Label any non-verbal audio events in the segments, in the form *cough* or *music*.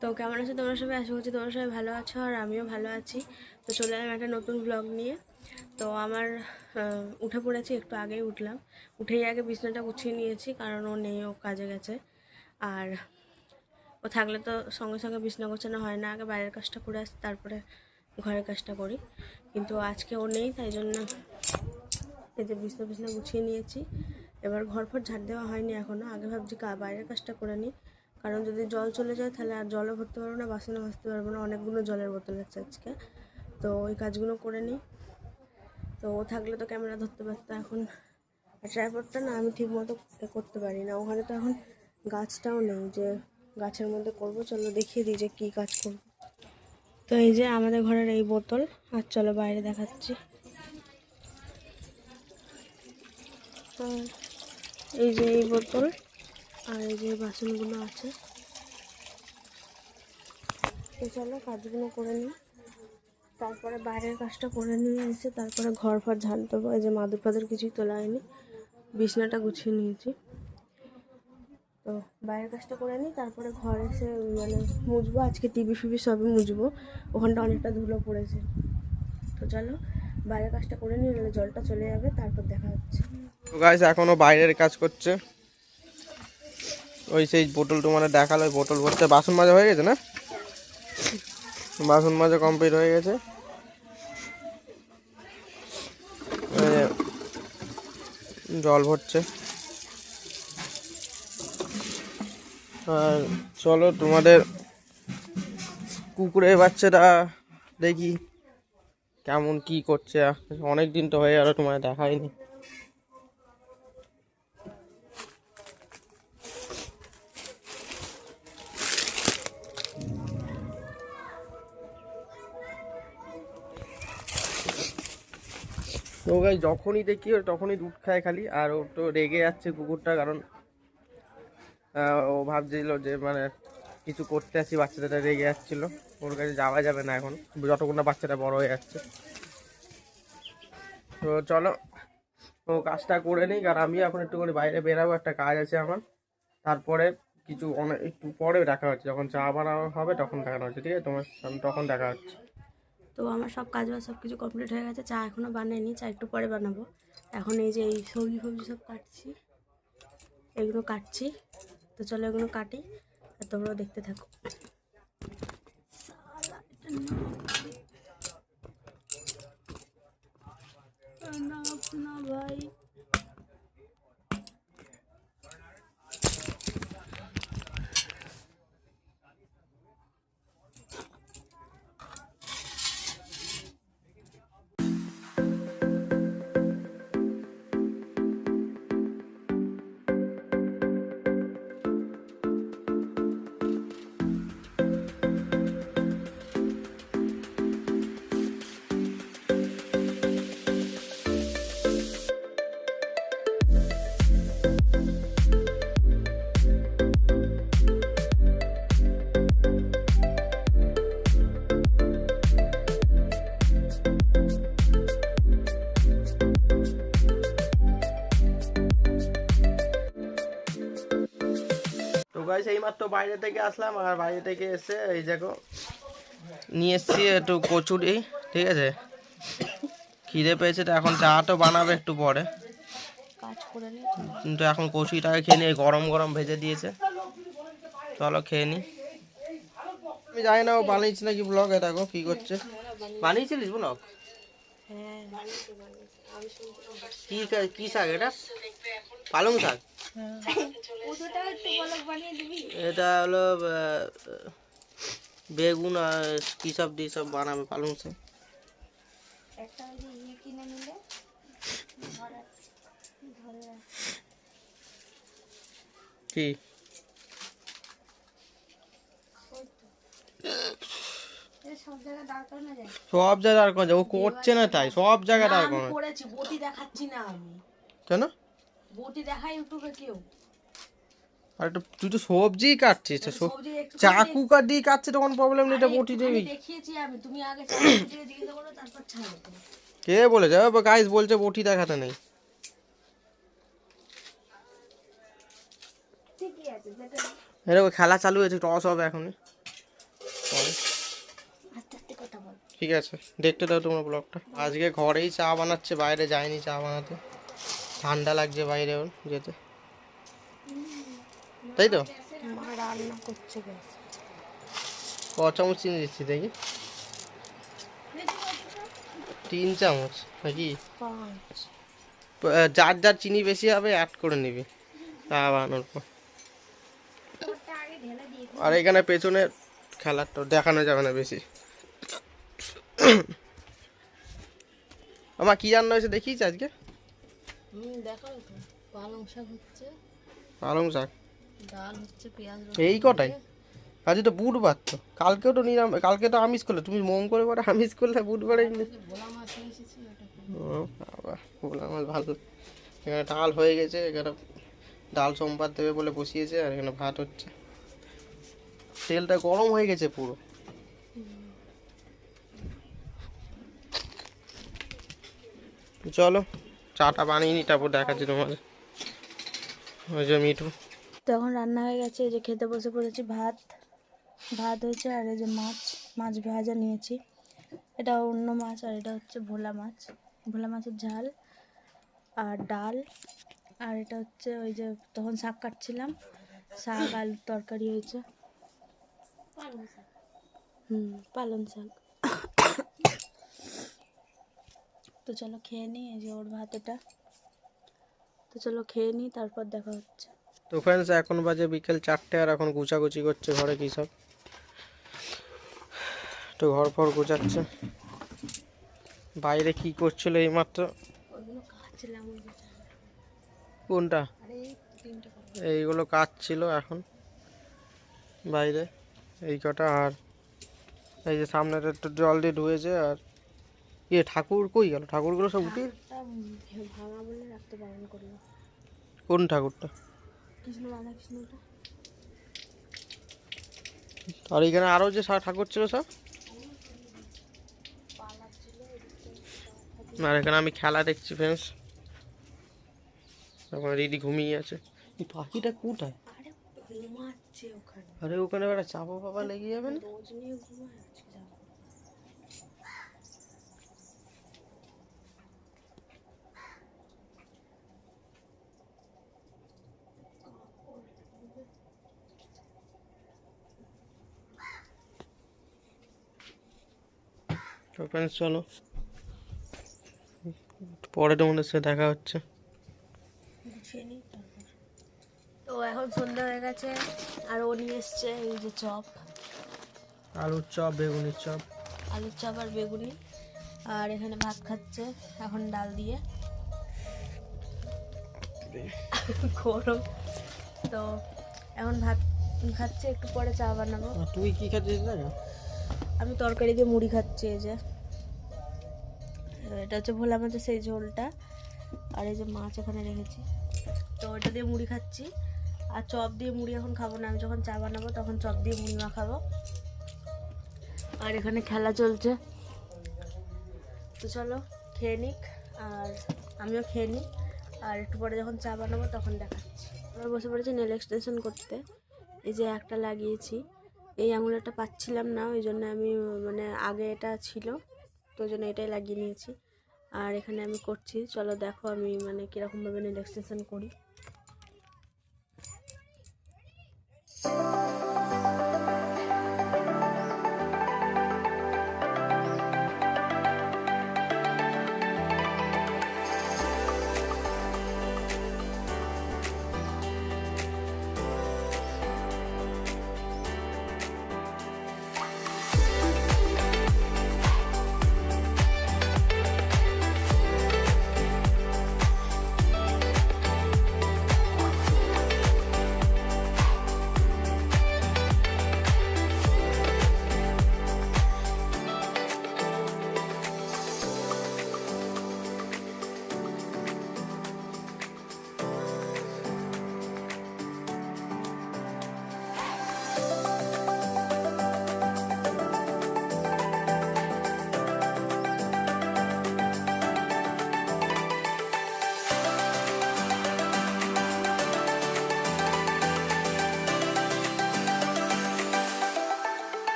তো কেমন আছো? তোমরা সবাই? আশা করছি তোমরা সবাই ভালো আছো আর আমিও ভালো আছি। তো চলে এলাম একটা নতুন ব্লগ নিয়ে। তো আমার উঠে পড়েছি, একটু আগেই উঠলাম। উঠেই আগে বিছনাটা গুছিয়ে নিয়েছি, কারণ ও নেই, ও কাজে গেছে। আর ও থাকলে তো সঙ্গে সঙ্গে বিছনা গোছানো হয় না। আগে বাইরের কাজটা করে আসি, তারপরে ঘরের কাজটা করি। কিন্তু আজকে ও নেই, তাই জন্য এই যে বিছনা বিছনা গুছিয়ে নিয়েছি। এবার ঘর ফর ঝাড় দেওয়া হয়নি এখনও আগে ভাবছি বাইরের কাজটা করে নিই। কারণ যদি জল চলে যায় তাহলে আর জলও ভরতে পারব না, বাসনও ভাজতে পারব না, অনেকগুলো জলের বোতল আছে আজকে। তো ওই কাজগুলো করে নিই। তো ও থাকলে তো ক্যামেরা ধরতে পারতো, এখন ট্রাইপডটা না আমি ঠিক মতো করতে পারি না। ওখানে তো এখন গাছটাও নেই, যে গাছের মধ্যে করব, চলো দেখিয়ে দিই যে কী কাজ করব। তো এই যে আমাদের ঘরের এই বোতল, আর চলো বাইরে দেখাচ্ছি। এই যে এই বোতল আর এই যে বাসনগুলো আছে। তো চলো কাজগুলো করে নিই। তারপরে বাইরের কাজটা করে নিয়ে এসে তারপরে ঘর ফর ঝাড় দেবো। এই যে মাদুর ফাদুর কিছুই তোলা হয়নি। বিছনাটা গুছিয়ে নিয়েছি। তো বাইরের কাজটা করে নিই। তারপরে ঘর এসে মানে মুজবো আজকে টিভি ফিভি সবই মুজবো ওখানটা অনেকটা ধুলো পড়েছে। তো চলো বাইরের কাজটা করে নিই। জলটা চলে যাবে। তারপর দেখা হচ্ছে। তো গাইস এখনও বাইরের কাজ করছে। ওই সেই বোতল তো মানে দেখাল, ওই বোতল ভরতে বাসন মাজা হয়ে গেছে না? বাসন মাজা কমপ্লিট হয়ে গেছে। জল ভরছে। আর চলো তোমাদের কুকুরের বাচ্চাটা দেখি, কেমন কি করছে। অনেক দিন তো হয়ে গেল তোমার দেখাইনি। তো যখনই দেখি, ও তখনই দুধ খায় খালি, আর ও তো রেগে যাচ্ছে কুকুরটা, কারণ ও ভাবছিল যে মানে কিছু করতে আসি বাচ্চাটা রেগে যাচ্ছিল। ওর কাছে যাওয়া যাবে না এখন, যতক্ষণ না বাচ্চাটা বড় হয়ে যাচ্ছে। তো চলো, ও কাজটা করে নিই, কারণ আমি এখন একটু করে বাইরে বেরাবো, একটা কাজ আছে আমার। তারপরে কিছু অনেক, একটু পরে দেখা হচ্ছে, যখন চা বানানো হবে, তখন দেখানো হচ্ছে, ঠিক আছে? তোমার তখন দেখা হচ্ছে। তো আমার সব কাজ বাজ সব কিছু কমপ্লিট হয়ে গেছে, চা এখনও বানাইনি, চা একটু পরে বানাবো। এখন এই যে এই সবজি ফবজি সব কাটছি, এগুলো কাটছি। তো চলো এগুলো কাটি, আর তোমরাও দেখতে থাকো। না, ভাই। বাইরে থেকে আসলাম আর বাইরে থেকে এসে এই দেখো নিয়ে এসছি একটু কচুরি ঠিক আছে? খিদে পেয়েছে তো এখন চা তো বানাবে একটু পরে। কিন্তু এখন কচুরিটাকে খেয়ে নিই গরম গরম ভেজে দিয়েছে। চলো খেয়ে নি। আমি জানি না ও বানিয়েছি নাকি ব্লগ এ দেখো কি করছে। বানিয়েছিলিস ব্লগ হ্যাঁ কি কা- কি শাক এটা? পালং শাক? এটা হলো বেগুন আর কি সব দিয়ে সব বানাবে পালং শাক। কি? সব জায়গায় আর করা যায়। ও করছে না তাই সব জায়গায় আর করা করেছি বটি দেখাচ্ছি না আমি। কেন? বটি দেখাই ইউটিউবে কেউ। আর তুই তো সবজি কাটছিস চাকু কাটি কাটছে তখন প্রবলেম নেই এটা বটি দেবি। দেখিয়েছি আমি তুমি আগে *coughs* তারপর কে বলেছে? গাইস বলছে বটি দেখাতে নেই। এরকম খেলা চালু হয়েছে টস হবে এখন পরে। আস্তে আস্তে কথা বল। ঠিক আছে দেখতে দাও তোমার ব্লগটা আজকে ঘরেই চা বানাচ্ছে বাইরে যায়নি চা বানাতে। ঠান্ডা লাগছে বাইরে ওর যেতে। তাই তো? মা রান্না করছে গ্যাস ক চামচ চিনি দিচ্ছি দেখি। তিন চামচ নাকি? যার যার চিনি বেশি হবে অ্যাড করে নিবি। চা বানানোর পর। আর এখানে পেছনে খেলার তো দেখানো যাবে না বেশি। আমার কি রান্না হয়েছে দেখিস আজকে? তো পালং শাক হচ্ছে। পালং শাক? ডাল হচ্ছে পেঁয়াজ এই কটাই? আজকে তো বুধবার তো কালকেও তো নিরাম কালকে তো আমিষ করলে তুমি মঙ্গল করে আমিষ করলে বুধবারে ভোলা মাছ ভালো এখানে ডাল হয়ে গেছে এখানে ডাল সোমবার দেবে বলে বসিয়েছে আর এখানে ভাত হচ্ছে। তেলটা গরম হয়ে গেছে পুরো। চলো। চাটা বানিয়ে নি, তারপর দেখাচ্ছি তোমাদের। ওই যে মিঠু। তখন রান্না হয়ে গেছে, এই যে খেতে বসে পড়েছি, ভাত। ভাত হয়েছে আর এই যে মাছ মাছ ভাজা নিয়েছি। এটা অন্য মাছ আর এটা হচ্ছে ভোলা মাছ। ভোলা মাছের ঝাল আর ডাল। আর এটা হচ্ছে ওই যে তখন শাক কাটছিলাম, শাক, আলুর তরকারি হয়েছে। হুম, পালং শাক। তো চলো খেয়ে নিই এই যে ওর ভাত এটা। তো চলো খেয়ে নিই তারপর দেখা হচ্ছে। তো ফ্রেন্ডস এখন বাজে বিকেল চারটে আর এখন গুছাগুছি করছে ঘরে কি সব। তো ঘর ফর গুছাচ্ছে। বাইরে কি করছিল এইমাত্র? কোনটা? এইগুলো কাজ ছিল এখন। বাইরে এই কটা আর এই যে সামনেটা একটু জল দিয়ে ধুয়েছে আর ইয়ে ঠাকুর কই গেল? ঠাকুরগুলো সব উঠে ভাঙা বলে রাখতে বারণ করল। কোন ঠাকুরটা? কৃষ্ণ রাধা কৃষ্ণটা আর এখানে আরও যে ঠাকুর ছিল সব? আর এখানে আমি খেলা দেখছি ফ্রেন্ডস এখন দিদি ঘুমিয়ে আছে। এই পাখিটা কোথায়? আরে ওখানে। আরে ওখানে একটা চাপা পাপা লেগে যাবে না রোজ নিয়ে ঘুমায় আজকে যাব তো ফ্রেন্ডস চলো। পরে তোমাদের সাথে দেখা হচ্ছে। তো এখন সন্ধ্যা হয়ে গেছে আর ও নিয়ে এসছে এই যে চপ। আলুর চপ বেগুনির চপ। আলুর চপ আর বেগুনি। আর এখানে ভাত খাচ্ছে এখন ডাল দিয়ে। গরম। তো এখন ভাত খাচ্ছে একটু পরে চা বানাবো। তুই কি খাচ্ছিস দেখা আমি তরকারি দিয়ে মুড়ি খাচ্ছি, এই যে। এটা হচ্ছে ভোলা মাছের সেই ঝোলটা। আর এই যে মাছ এখানে রেখেছি। তো এটা দিয়ে মুড়ি খাচ্ছি। আর চপ দিয়ে মুড়ি এখন খাব না, আমি যখন চা বানাবো তখন চপ দিয়ে মুড়ি মাখাবো। আর এখানে খেলা চলছে। তো চলো, খেয়ে নিক। আর আমিও খেয়ে নিই। আর একটু পরে যখন চা বানাবো তখন দেখাচ্ছি। আমরা বসে পড়েছি নেল এক্সটেনশন করতে। এই যে একটা লাগিয়েছি। এই আঙুলটা পাচ্ছিলাম না, ওই জন্য আমি মানে আগে এটা ছিল, তো জন্য এটাই লাগিয়ে নিয়েছি। আর এখানে আমি করছি, চলো দেখো আমি মানে কীরকমভাবে নেল এক্সটেনশন করি।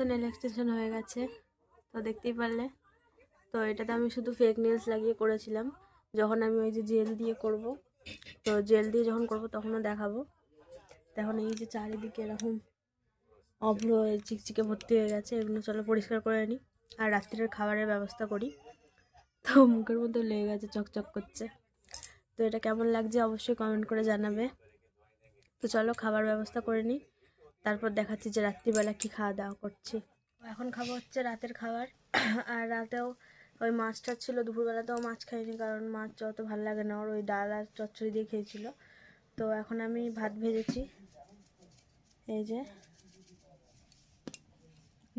আমার তো নেল এক্সটেনশন হয়ে গেছে, তো দেখতেই পারলে। তো এটাতে আমি শুধু ফেক নেলস লাগিয়ে করেছিলাম, যখন আমি ওই যে জেল দিয়ে করব। তো জেল দিয়ে যখন করব তখনও দেখাবো। তখন এই যে চারিদিকে এরকম অভ্র চিকচিকে ভর্তি হয়ে গেছে, এগুলো চলো পরিষ্কার করে নিই আর রাত্রের খাবারের ব্যবস্থা করি। তো মুখের মধ্যে লেগে গেছে, চকচক করছে। তো এটা কেমন লাগছে অবশ্যই কমেন্ট করে জানাবে। তো চলো খাবার ব্যবস্থা করে নিই তারপর দেখাচ্ছি যে রাত্রিবেলা কি খাওয়া দাওয়া করছি। এখন খাব হচ্ছে রাতের খাবার। আর রাতেও ওই মাছটা ছিল, দুপুরবেলাতেও মাছ খাইনি কারণ মাছ অত ভালো লাগে না। ওর ওই ডাল আর চচ্চড়ি দিয়ে খেয়েছিল। তো এখন আমি ভাত ভেজেছি। এই যে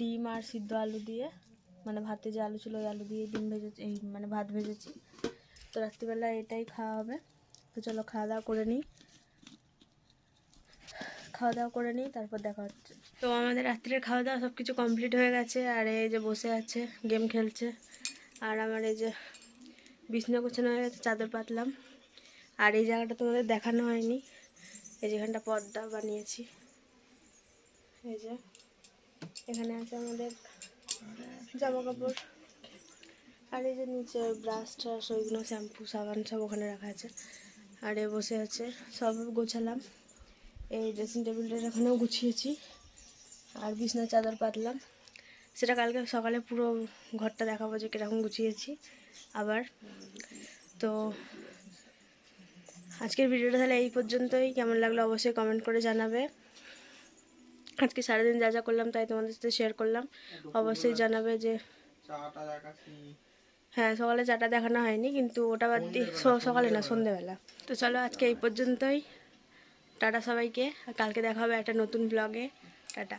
ডিম আর সিদ্ধ আলু দিয়ে মানে ভাতে যে আলু ছিল ওই আলু দিয়ে ডিম ভেজেছি, এই মানে ভাত ভেজেছি। তো রাত্রিবেলা এটাই খাওয়া হবে। তো চলো খাওয়া দাওয়া করে নিই। খাওয়া দাওয়া করে নিই, তারপর দেখা হচ্ছে। তো আমাদের রাত্রের খাওয়া দাওয়া সব কিছু কমপ্লিট হয়ে গেছে, আর এই যে বসে আছে গেম খেলছে। আর আমার এই যে বিছনা গোছানো হয়ে গেছে, চাদর পাতলাম। আর এই জায়গাটা তোমাদের দেখানো হয়নি। এই যেখানটা পর্দা বানিয়েছি। এই যে এখানে আছে আমাদের জামা কাপড় আর এই যে নিচে ব্রাশ ট্রাশ ওইগুলো শ্যাম্পু সাবান সব ওখানে রাখা আছে। আর এ বসে আছে, সব গোছালাম। এই ড্রেসিং টেবিলটা এখানেও গুছিয়েছি। আর বিছনার চাদর পাতলাম সেটা কালকে সকালে পুরো ঘরটা দেখাবো যে কীরকম গুছিয়েছি। আবার তো আজকের ভিডিওটা তাহলে এই পর্যন্তই। কেমন লাগল অবশ্যই কমেন্ট করে জানাবে। আজকে সারাদিন যা যা করলাম তাই তোমাদের সাথে শেয়ার করলাম। অবশ্যই জানাবে যে হ্যাঁ সকালে চাটা দেখানো হয়নি, কিন্তু ওটা বাদ দিয়ে সকালে না, সন্ধেবেলা। তো চলো আজকে এই পর্যন্তই। টাটা সবাইকে কালকে দেখা হবে একটা নতুন ব্লগে টাটা।